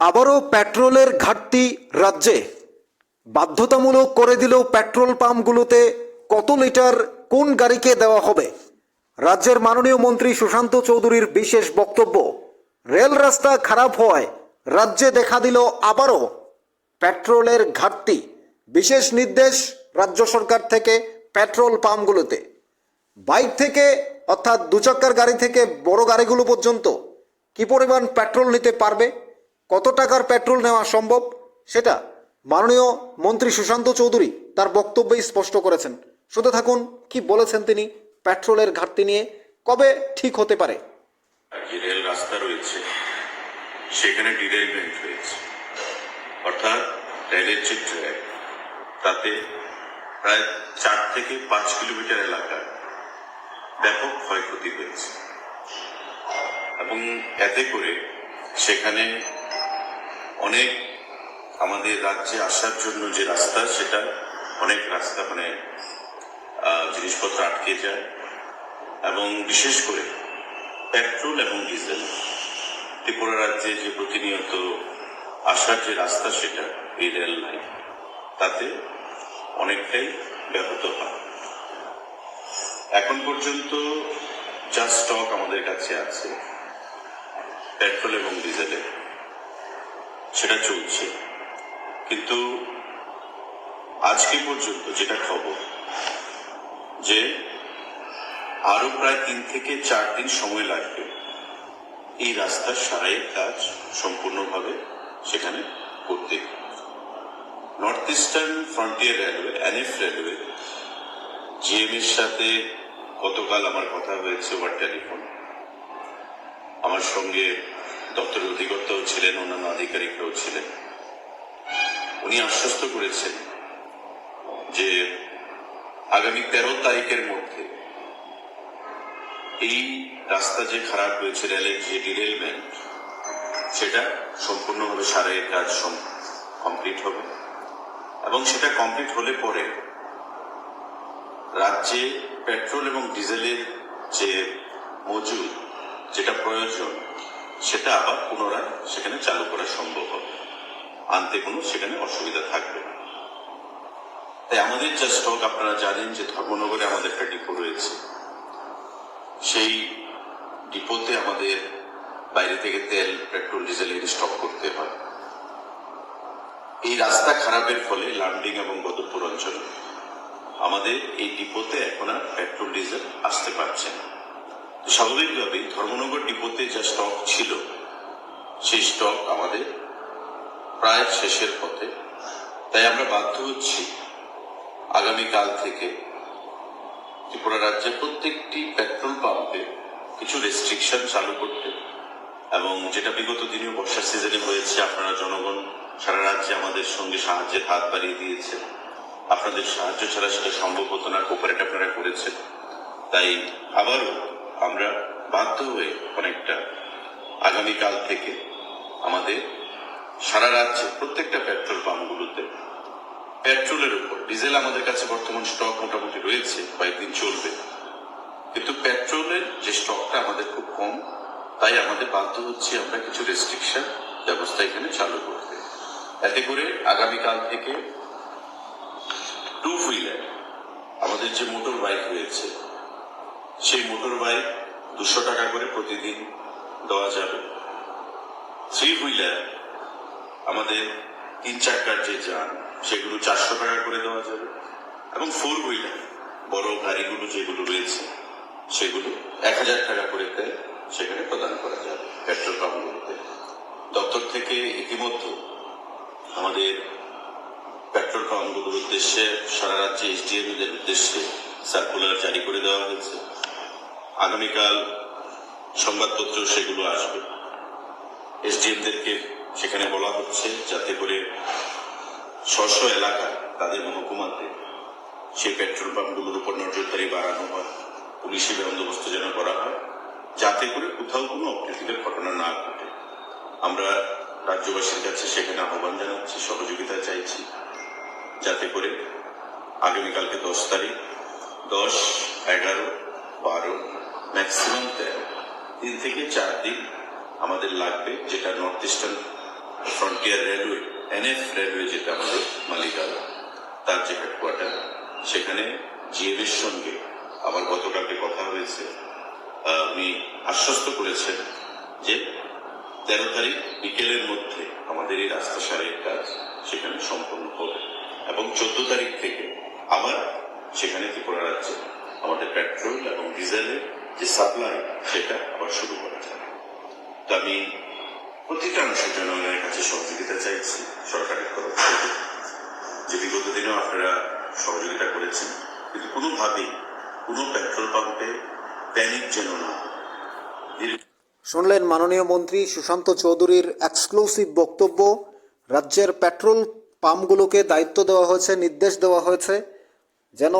আবারও পেট্রোলের ঘাটতি রাজ্যে। বাধ্যতামূলক করে দিল পেট্রোল পাম্পগুলোতে কত লিটার কোন গাড়িকে দেওয়া হবে? রাজ্যের মাননীয় মন্ত্রী সুশান্ত চৌধুরীর বিশেষ বক্তব্য, রেল রাস্তা খারাপ হওয়ায় রাজ্যে দেখা দিল আবারও পেট্রোলের ঘাটতি। বিশেষ নির্দেশ রাজ্য সরকার থেকে পেট্রোল পাম্পগুলোতে। বাইক থেকে, অর্থাৎ দুচক্কার গাড়ি থেকে বড় গাড়িগুলো পর্যন্ত কি পরিমাণ পেট্রোল নিতে পারবে? কত টাকার পেট্রোল নেওয়া সম্ভব? সেটা মাননীয় মন্ত্রী সুশান্ত চৌধুরী তার বক্তব্যে স্পষ্ট করেছেন। শুধু থাকুন কি বলেছেন তিনি পেট্রোলের ঘাটতি নিয়ে। কবে ঠিক হতে পারে? রেল রাস্তা রয়েছে, সেখানে ডিরেলমেন্ট হয়েছে অর্থাৎ রেলের যে ট্র্যাক, তাতে প্রায় চার থেকে পাঁচ কিলোমিটার এলাকা ব্যাপক ক্ষয়ক্ষতি হয়েছে। এবং এতে করে সেখানে অনেক আমাদের রাজ্যে আসার জন্য যে রাস্তা, সেটা অনেক রাস্তা মানে জিনিসপত্র আটকে যায়। এবং বিশেষ করে পেট্রোল এবং ডিজেল। ত্রিপুরা রাজ্যে যে প্রতিনিয়ত আসার যে রাস্তা, সেটা এই রেল লাইন। তাতে অনেকটাই ব্যাহত হয়। এখন পর্যন্ত যা স্টক আমাদের কাছে আছে, পেট্রোল এবং ডিজেলের। সেটা চলছে। কিন্তু আজকে পর্যন্ত যেটা খবর, যে আরও প্রায় তিন থেকে চার দিন সময় লাগবে এই রাস্তার সারাইয়ের কাজ সম্পূর্ণভাবে সেখানে করতে। North Eastern Frontier Railway N F railway G M এর সাথে গতকাল আমার কথা হয়েছে ওভার টেলিফোন আমার সঙ্গে দপ্তরের অধিকর্তাও ছিলেন, অন্যান্য আধিকারিকরাও ছিলেন। উনি আশ্বস্ত করেছেন যে আগামী তেরো তারিখের মধ্যে এই রাস্তা যে খারাপ হয়েছে, রেলের যে ডিরেলমেন্ট, সেটা সম্পূর্ণভাবে সারাইয়ের কাজ কমপ্লিট হবে। এবং সেটা কমপ্লিট হলে পরে রাজ্যে পেট্রোল এবং ডিজেলের যে মজুদ, যেটা প্রয়োজন সেটা আবার পুনরায় সেখানে চালু করা সম্ভব হবে। আনতে কোনো সেখানে অসুবিধা থাকবে না। তাই আমাদের যা স্টক, আপনারা জানেন যে ধর্মনগরে আমাদের একটা ডিপো রয়েছে। সেই ডিপোতে আমাদের বাইরে থেকে তেল, পেট্রোল, ডিজেলের স্টক করতে হয়। এই রাস্তা খারাপের ফলে লান্ডিং এবং গদরপুর অঞ্চলে আমাদের এই ডিপোতে এখন আর পেট্রোল, ডিজেল আসতে পারছে না। স্বাভাবিকভাবেই ধর্মনগর ডিপোতে যা স্টক ছিল, সেই স্টক আমাদের প্রায় শেষের পথে। তাই আমরা বাধ্য হচ্ছি আগামীকাল থেকে ত্রিপুরা রাজ্যের প্রত্যেকটি পেট্রোল পাম্পে কিছু রেস্ট্রিকশন চালু করতে। এবং যেটা বিগত দিনেও বর্ষার সিজনে হয়েছে, আপনারা জনগণ সারা রাজ্যে আমাদের সঙ্গে সাহায্যের হাত বাড়িয়ে দিয়েছে আপনাদের সাহায্য ছাড়া সেটা সম্ভব হতো না কোপারেট আপনারা করেছেন। তাই আবারও আমরা বাধ্য হয়ে অনেকটা আগামীকাল থেকে আমাদের সারা রাজ্যে প্রত্যেকটা পেট্রোল পাম্পগুলোতে পেট্রোলের উপর, ডিজেল আমাদের কাছে বর্তমান স্টক মোটামুটি রয়েছে, কয়েকদিন চলবে। কিন্তু পেট্রোলের যে স্টকটা আমাদের খুব কম, তাই আমাদের বাধ্য হচ্ছে আমরা কিছু রেস্ট্রিকশন ব্যবস্থা এখানে চালু করতে। এতে করে আগামীকাল থেকে টু হুইলার আমাদের যে মোটর বাইক রয়েছে সেই মোটর বাইক দুশো টাকা করে প্রতিদিন দেওয়া যাবে। থ্রি হুইলার আমাদের তিন চাকার যে যান, সেগুলো চারশো টাকা করে দেওয়া যাবে। এবং ফোর হুইলার বড় গাড়িগুলো যেগুলো রয়েছে, সেগুলো এক হাজার টাকা করে তেল সেখানে প্রদান করা যাবে পেট্রোল পাম্পগুলোতে। দপ্তর থেকে ইতিমধ্যে আমাদের পেট্রোল পাম্পগুলোর উদ্দেশ্যে সারা রাজ্যে এসডিএম এর উদ্দেশ্যে সার্কুলার জারি করে দেওয়া হয়েছে। আগামীকাল সংবাদপত্র সেগুলো আসবে। এসডিএমদেরকে সেখানে বলা হচ্ছে যাতে করে স্ব এলাকা তাদের মহকুমাতে সেই পেট্রোল পাম্পগুলোর উপর নজরদারি বাড়ানো হয়, পুলিশি বন্দোবস্ত যেন করা হয়, যাতে করে কোথাও কোনো অপ্রীতিকর ঘটনা না ঘটে। আমরা রাজ্যবাসীর কাছে সেখানে আহ্বান জানাচ্ছি, সহযোগিতা চাইছি, যাতে করে আগামীকালকে দশ তারিখ, দশ, এগারো, বারো ম্যাক্সিমাম তিন থেকে চার দিন আমাদের লাগবে যেটা North Eastern Frontier Railway N F railway যেটা আমাদের মালিকানা, তার যে হেডকোয়ার্টার সেখানে জিএম এর সঙ্গে আমার গতকালকে কথা হয়েছে। উনি আশ্বস্ত করেছেন যে তেরো তারিখ বিকেলের মধ্যে আমাদের এই রাস্তা সারের কাজ সেখানে সম্পন্ন হবে এবং চোদ্দ তারিখ থেকে আবার সেখানে ত্রিপুরা রাজ্যে আমাদের পেট্রোল এবং ডিজেলের যে সাপ্লাই সেটা আবার শুরু করা যাবে তো আমি প্রতিটা জনগণের কাছে সহযোগিতা চাইছি সরকারের তরফ থেকে। যে বিগত দিনেও আপনারা সহযোগিতা করেছেন, কিন্তু কোনোভাবেই কোনো পেট্রোল পাম্পে প্যানিক যেন না শুনলেন মাননীয় মন্ত্রী সুশান্ত চৌধুরীর এক্সক্লুসিভ বক্তব্য। রাজ্যের পেট্রোল পাম্পগুলোকে দায়িত্ব দেওয়া হয়েছে, নির্দেশ দেওয়া হয়েছে, যেন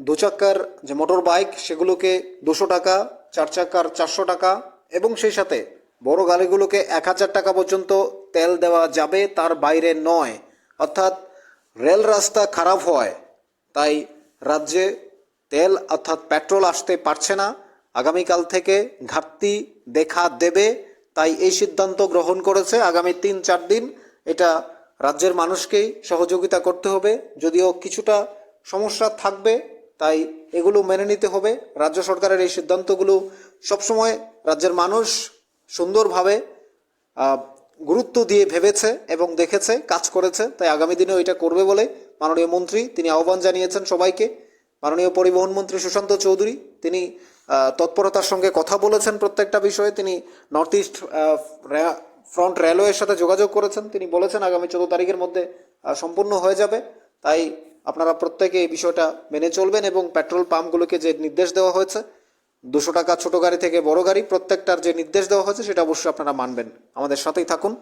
দু চাকার যে মোটর বাইক সেগুলোকে দুশো টাকা চার চাকার চারশো টাকা এবং সেই সাথে বড় গাড়িগুলোকে এক হাজার টাকা পর্যন্ত তেল দেওয়া যাবে, তার বাইরে নয়। অর্থাৎ রেল রাস্তা খারাপ হয়, তাই রাজ্যে তেল অর্থাৎ পেট্রোল আসতে পারছে না। আগামীকাল থেকে ঘাটতি দেখা দেবে, তাই এই সিদ্ধান্ত গ্রহণ করেছে আগামী তিন চার দিন। এটা রাজ্যের মানুষকেই সহযোগিতা করতে হবে, যদিও কিছুটা সমস্যা থাকবে তাই এগুলো মেনে নিতে হবে। রাজ্য সরকারের এই সিদ্ধান্তগুলো সবসময় রাজ্যের মানুষ সুন্দরভাবে গুরুত্ব দিয়ে ভেবেছে এবং দেখেছে, কাজ করেছে। তাই আগামী দিনেও এটা করবে বলে মাননীয় মন্ত্রী তিনি আহ্বান জানিয়েছেন সবাইকে। মাননীয় পরিবহন মন্ত্রী সুশান্ত চৌধুরী তিনি তৎপরতার সঙ্গে কথা বলেছেন প্রত্যেকটা বিষয়ে। তিনি নর্থ ইস্ট ফ্রন্ট রেলওয়ের সাথে যোগাযোগ করেছেন। তিনি বলেছেন আগামী চোদ্দ তারিখের মধ্যে সম্পূর্ণ হয়ে যাবে। তাই আপনারা প্রত্যেকে এই বিষয়টা মেনে চলবেন এবং পেট্রোল পাম্পগুলোকে যে নির্দেশ দেওয়া হয়েছে, দুশো টাকা ছোট গাড়ি থেকে বড় গাড়ি প্রত্যেকটার যে নির্দেশ দেওয়া হয়েছে, সেটা অবশ্যই আপনারা মানবেন। আমাদের সাথেই থাকুন।